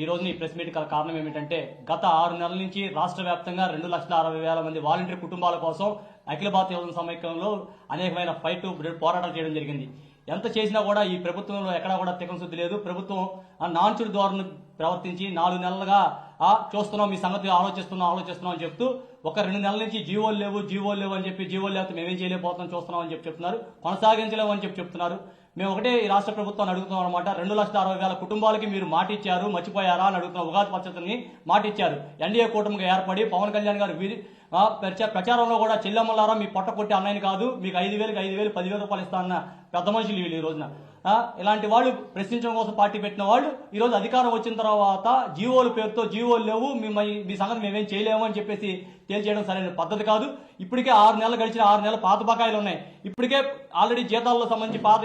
ఈ రోజు ఈ ప్రెస్ మీట్ గల కారణం ఏమిటంటే గత ఆరు నెలల నుంచి రాష్ట్ర వ్యాప్తంగా రెండు లక్షల అరవై వేల మంది వాలంటీర్ కుటుంబాల కోసం అఖిల భారత యువజన సమైక్యంలో అనేకమైన ఫైట్ పోరాటాలు చేయడం జరిగింది. ఎంత చేసినా కూడా ఈ ప్రభుత్వంలో ఎక్కడా కూడా తికం శుద్ధి లేదు. ప్రభుత్వం ఆ ధోరణి ప్రవర్తించి నాలుగు నెలలుగా చూస్తున్నాం మీ సంగతి ఆలోచిస్తున్నాం ఆలోచిస్తున్నాం అని చెప్తూ ఒక రెండు నెలల నుంచి జీవోలు లేవు జీవోలు లేవు అని చెప్పి జీవోలు లేకపోతే మేమేం చేయలేకపోతున్నాం చూస్తున్నాం అని చెప్పి చెప్తున్నారు కొనసాగించలేవు అని చెప్పి చెప్తున్నారు. మేము ఒకటే ఈ రాష్ట్ర ప్రభుత్వాన్ని అడుగుతున్నాం అనమాట రెండు లక్షల అరవై వేల కుటుంబాలకి మీరు మాట ఇచ్చారు మర్చిపోయారా అని అడుగుతున్న. ఉగాది పచ్చతిని మాట ఇచ్చారు. ఎన్డీఏ కూటమికి ఏర్పడి పవన్ కళ్యాణ్ గారు వీరి- ప్రచారంలో కూడా చెల్లెమ్మలారా మీ పొట్ట కొట్టి అన్నయ్యని కాదు మీకు ఐదు వేలకు ఐదు వేలు పదివేల రూపాయలు ఇస్తా అన్న పెద్ద మనుషులు వీళ్ళు ఈ రోజున. ఇలాంటి వాళ్ళు ప్రశ్నించడం కోసం పార్టీ పెట్టిన వాళ్ళు ఈరోజు అధికారం వచ్చిన తర్వాత జీవోల పేరుతో జీవోలు లేవు మీ మీ సంగతి మేమేం చేయలేము అని చెప్పేసి తేల్చేయడం సరైన పద్ధతి కాదు. ఇప్పటికే ఆరు నెలలు గడిచిన ఆరు నెలల పాత బకాయిలు ఉన్నాయి. ఇప్పటికే ఆల్రెడీ జీతాల్లో సంబంధించి పాత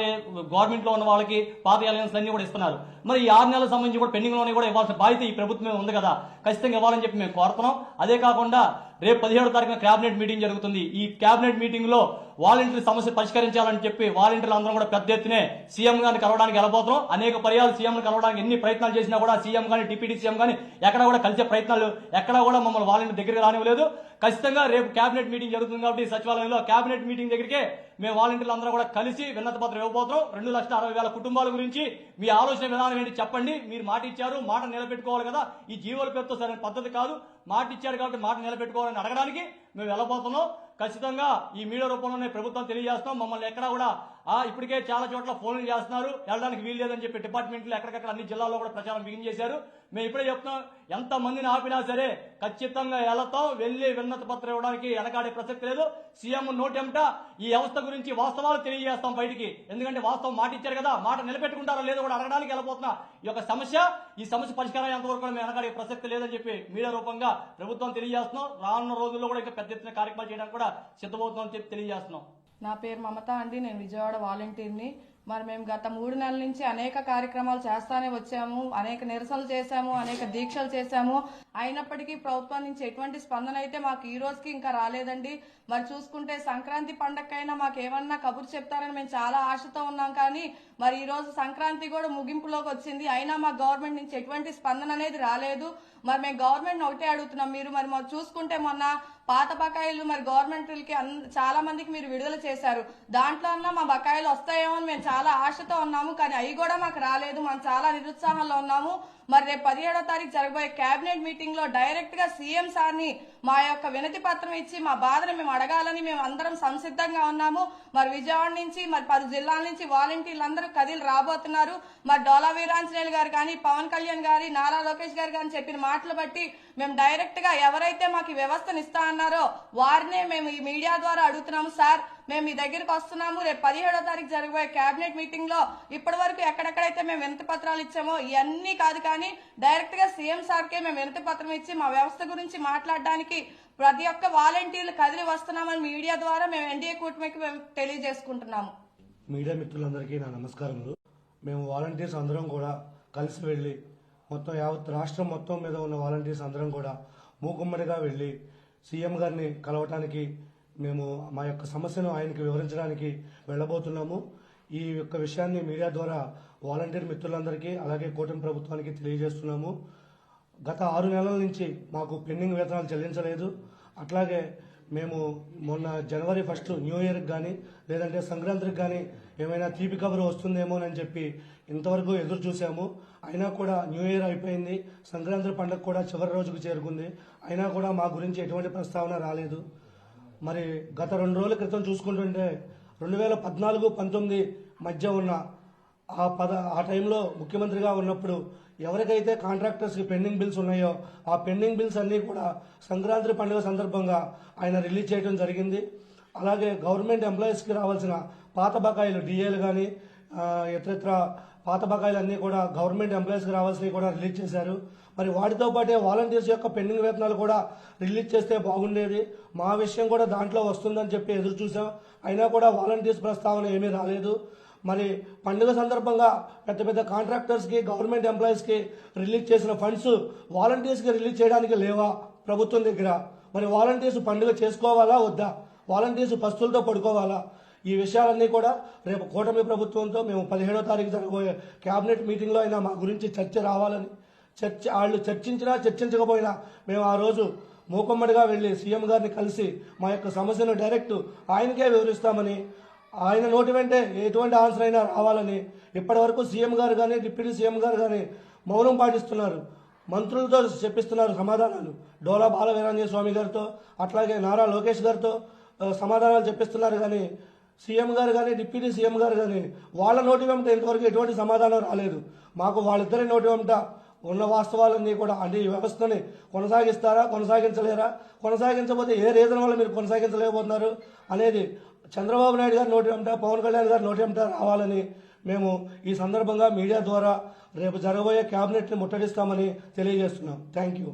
గవర్నమెంట్లో ఉన్న వాళ్ళకి పాత అలయన్స్ అన్ని కూడా ఇస్తున్నారు. మరి ఈ ఆరు నెలలకు సంబంధించి కూడా పెండింగ్లోనే కూడా ఇవ్వాల్సిన బాధ్యత ఈ ప్రభుత్వం ఉంది కదా. ఖచ్చితంగా ఇవ్వాలని చెప్పి మేము కోరుతున్నాం. అదే కాకుండా రేపు పదిహేడో తారీఖున క్యాబినెట్ మీటింగ్ జరుగుతుంది. ఈ క్యాబినెట్ మీటింగ్లో వాలంటీర్ సమస్య పరిష్కరించాలని చెప్పి వాలంటీర్లు అందరం కూడా పెద్ద ఎత్తునే సీఎం గారిని కలవడానికి వెళ్ళబోతున్నాం. అనేక పర్యాలు సీఎం కలవడానికి ఎన్ని ప్రయత్నాలు చేసినా కూడా సీఎం కానీ డిప్యూటీ సీఎం కానీ ఎక్కడ కూడా కలిసే ప్రయత్నాలు ఎక్కడ కూడా మమ్మల్ని వాలంటీర్ దగ్గరికి రానివ్వలేదు. ఖచ్చితంగా రేపు క్యాబినెట్ మీటింగ్ జరుగుతుంది కాబట్టి సచివాలయంలో క్యాబినెట్ మీటింగ్ దగ్గరికే మేము వాలంటీర్లు అందరూ కూడా కలిసి విన్నత పత్రం ఇవ్వబోతున్నాం. రెండు లక్షల అరవై వేల కుటుంబాల గురించి మీ ఆలోచన విధానం ఏంటి చెప్పండి. మీరు మాట ఇచ్చారు మాట నిలబెట్టుకోవాలి కదా. ఈ జీవోల పేరుతో సరైన పద్ధతి కాదు. మాట ఇచ్చారు కాబట్టి మాట నిలబెట్టుకోవాలని అడగడానికి మేము వెళ్ళబోతున్నాం. ఖచ్చితంగా ఈ మీడియా రూపంలోనే ప్రభుత్వం తెలియజేస్తాం మమ్మల్ని ఎక్కడా కూడా ఇప్పటికే చాలా చోట్ల ఫోన్లు చేస్తున్నారు. వెళ్ళడానికి వీలు లేదని చెప్పి డిపార్ట్మెంట్లు ఎక్కడికక్కడ అన్ని జిల్లాల్లో కూడా ప్రచారం బిగిన్ చేశారు. మేము ఇప్పుడే చెప్తున్నాం ఎంత మందిని ఆపినా సరే ఖచ్చితంగా వెళతాం వెళ్ళి విన్నత పత్రం ఇవ్వడానికి వెనకాడే ప్రసక్తి లేదు. సీఎం నోటెంట ఈ వ్యవస్థ గురించి వాస్తవాలు తెలియజేస్తాం బయటికి. ఎందుకంటే వాస్తవం మాట ఇచ్చారు కదా మాట నిలబెట్టుకుంటారో లేదో కూడా అడగడానికి వెళ్ళబోతున్నా. ఈ యొక్క సమస్య ఈ సమస్య పరిష్కారం ఎంతవరకు మేము వెనకాడే ప్రసక్తి లేదని చెప్పి మీడియా రూపంగా ప్రభుత్వం తెలియజేస్తున్నాం. రానున్న రోజుల్లో కూడా ఇంకా పెద్ద ఎత్తున కార్యక్రమాలు చేయడానికి కూడా సిద్ధమవుతుందని చెప్పి తెలియజేస్తున్నాం. నా పేరు మమత అండి. నేను విజయవాడ వాలంటీర్ని. మరి మేము గత మూడు నెలల నుంచి అనేక కార్యక్రమాలు చేస్తానే వచ్చాము అనేక నిరసనలు చేశాము అనేక దీక్షలు చేశాము. అయినప్పటికీ ప్రభుత్వం నుంచి ఎటువంటి స్పందన అయితే మాకు ఈ రోజుకి ఇంకా రాలేదండి. మరి చూసుకుంటే సంక్రాంతి పండగకైనా మాకు ఏమన్నా కబురు చెప్తారని మేము చాలా ఆశతో ఉన్నాం కానీ మరి ఈ రోజు సంక్రాంతి కూడా ముగింపులోకి వచ్చింది. అయినా మా గవర్నమెంట్ నుంచి ఎటువంటి స్పందన అనేది రాలేదు. మరి మేము గవర్నమెంట్ ఒకటే అడుగుతున్నాం. మీరు మరి మరి చూసుకుంటే మొన్న పాత బకాయిలు మరి గవర్నమెంట్కి అన్- చాలా మందికి మీరు విడుదల చేశారు. దాంట్లో అన్నా మా బకాయిలు వస్తాయేమో అని మేము చాలా చాలా ఆశతో ఉన్నాము కానీ అవి కూడా మాకు రాలేదు. మనం చాలా నిరుత్సాహంలో ఉన్నాము. మరి రేపు పదిహేడో తారీఖు జరగబోయే కేబినెట్ మీటింగ్లో డైరెక్ట్గా సీఎం సార్ని మా యొక్క వినతి పత్రం ఇచ్చి మా బాధను మేము అడగాలని మేము అందరం సంసిద్ధంగా ఉన్నాము. మరి విజయవాడ నుంచి మరి పది జిల్లాల నుంచి వాలంటీర్లు అందరూ కదిలి రాబోతున్నారు. మరి డోలా వీరాంజనేయులు గారు కానీ పవన్ కళ్యాణ్ గారి నారా లోకేష్ గారు కానీ చెప్పిన మాటలు బట్టి మేము డైరెక్ట్గా ఎవరైతే మాకు వ్యవస్థను ఇస్తా అన్నారో వారినే మేము ఈ మీడియా ద్వారా అడుగుతున్నాము సార్ మేము మీ దగ్గరికి వస్తున్నాము. రేపు పదిహేడో తారీఖు జరగబోయే కేబినెట్ మీటింగ్లో ఇప్పటి వరకు ఎక్కడెక్కడైతే మేము వినతి పత్రాలు ఇచ్చామో ఇవన్నీ కాదు కానీ డైరెక్ట్గా సీఎం సార్కే మేము వినతి పత్రం ఇచ్చి మా వ్యవస్థ గురించి మాట్లాడడానికి ప్రతి ఒక్క వాలంటీర్లు కదిలి వస్తున్నామని మీడియా ద్వారా మేము ఎన్డీఏ కూటమికి మేము తెలియజేసుకుంటున్నాము. మీడియా మిత్రులందరికీ నా నమస్కారములు. మేము వాలంటీర్స్ అందరం కూడా కలిసి వెళ్ళి మొత్తం యావత్ రాష్ట్రం మొత్తం మీద ఉన్న వాలంటీర్స్ అందరం కూడా మూకుమ్మడిగా వెళ్ళి సీఎం గారిని కలవటానికి మేము మా యొక్క సమస్యను ఆయనకి వివరించడానికి వెళ్ళబోతున్నాము. ఈ యొక్క విషయాన్ని మీడియా ద్వారా వాలంటీర్ మిత్రులందరికీ అలాగే కూటమి ప్రభుత్వానికి తెలియజేస్తున్నాము. గత ఆరు నెలల నుంచి మాకు పెండింగ్ వేతనాలు చెల్లించలేదు. అట్లాగే మేము మొన్న జనవరి ఫస్ట్ న్యూ ఇయర్కి కానీ లేదంటే సంక్రాంతికి కానీ ఏమైనా తీపి కబురు వస్తుందేమోనని చెప్పి ఇంతవరకు ఎదురు చూసాము అయినా కూడా న్యూ ఇయర్ అయిపోయింది సంక్రాంతి పండుగ కూడా చివరి రోజుకు చేరుకుంది. అయినా కూడా మా గురించి ఎటువంటి ప్రస్తావన రాలేదు. మరి గత రెండు రోజుల క్రితం చూసుకుంటుంటే రెండు వేల పద్నాలుగు పంతొమ్మిది మధ్య ఉన్న ఆ పద ఆ టైంలో ముఖ్యమంత్రిగా ఉన్నప్పుడు ఎవరికైతే కాంట్రాక్టర్స్కి పెండింగ్ బిల్స్ ఉన్నాయో ఆ పెండింగ్ బిల్స్ అన్నీ కూడా సంక్రాంతి పండుగ సందర్భంగా ఆయన రిలీజ్ చేయడం జరిగింది. అలాగే గవర్నమెంట్ ఎంప్లాయీస్కి రావాల్సిన పాత బకాయిలు డిఏలు కానీ ఇతరత్ర పాత బకాయిలు అన్నీ కూడా గవర్నమెంట్ ఎంప్లాయీస్కి రావాల్సినవి కూడా రిలీజ్ చేశారు. మరి వాటితో పాటే వాలంటీర్స్ యొక్క పెండింగ్ వేతనాలు కూడా రిలీజ్ చేస్తే బాగుండేది. మా విషయం కూడా దాంట్లో వస్తుందని చెప్పి ఎదురు చూసాం. అయినా కూడా వాలంటీర్స్ ప్రస్తావన ఏమీ రాలేదు. మరి పండుగ సందర్భంగా పెద్ద పెద్ద కాంట్రాక్టర్స్కి గవర్నమెంట్ ఎంప్లాయీస్కి రిలీజ్ చేసిన ఫండ్స్ వాలంటీర్స్కి రిలీజ్ చేయడానికి లేవా? ప్రభుత్వం దగ్గర. మరి వాలంటీర్స్ పండుగ చేసుకోవాలా వద్దా? వాలంటీర్స్ పస్తులతో పడుకోవాలా? ఈ విషయాలన్నీ కూడా రేపు కూటమి ప్రభుత్వంతో మేము పదిహేడో తారీఖు జరగబోయే క్యాబినెట్ మీటింగ్లో అయినా మా గురించి చర్చ రావాలని చర్చ వాళ్ళు చర్చించినా చర్చించకపోయినా మేము ఆ రోజు మూకుమ్మడిగా వెళ్ళి సీఎం గారిని కలిసి మా యొక్క సమస్యను డైరెక్ట్ ఆయనకే వివరిస్తామని ఆయన నోటి వెంటే ఎటువంటి ఆన్సర్ అయినా రావాలని ఇప్పటివరకు సీఎం గారు కానీ డిప్యూటీ సీఎం గారు కానీ మౌనం పాటిస్తున్నారు. మంత్రులతో చెప్పిస్తున్నారు సమాధానాలు. డోలా బాల బాలవీరాంజన స్వామి గారితో అట్లాగే నారా లోకేష్ గారితో సమాధానాలు చెప్పిస్తున్నారు కానీ సీఎం గారు కానీ డిప్యూటీ సీఎం గారు కానీ వాళ్ళ నోటి వెంట ఇంతవరకు ఎటువంటి సమాధానం రాలేదు. మాకు వాళ్ళిద్దరి నోటి వెంట ఉన్న వాస్తవాలన్నీ కూడా అంటే ఈ వ్యవస్థని కొనసాగిస్తారా కొనసాగించలేరా కొనసాగించకపోతే ఏ రీజన్ వల్ల మీరు కొనసాగించలేకపోతున్నారు అనేది చంద్రబాబు నాయుడు గారి నోటి వెంట పవన్ కళ్యాణ్ గారి నోటి వెంట రావాలని మేము ఈ సందర్భంగా మీడియా ద్వారా రేపు జరగబోయే క్యాబినెట్ని ముట్టడిస్తామని తెలియజేస్తున్నాం. Thank you.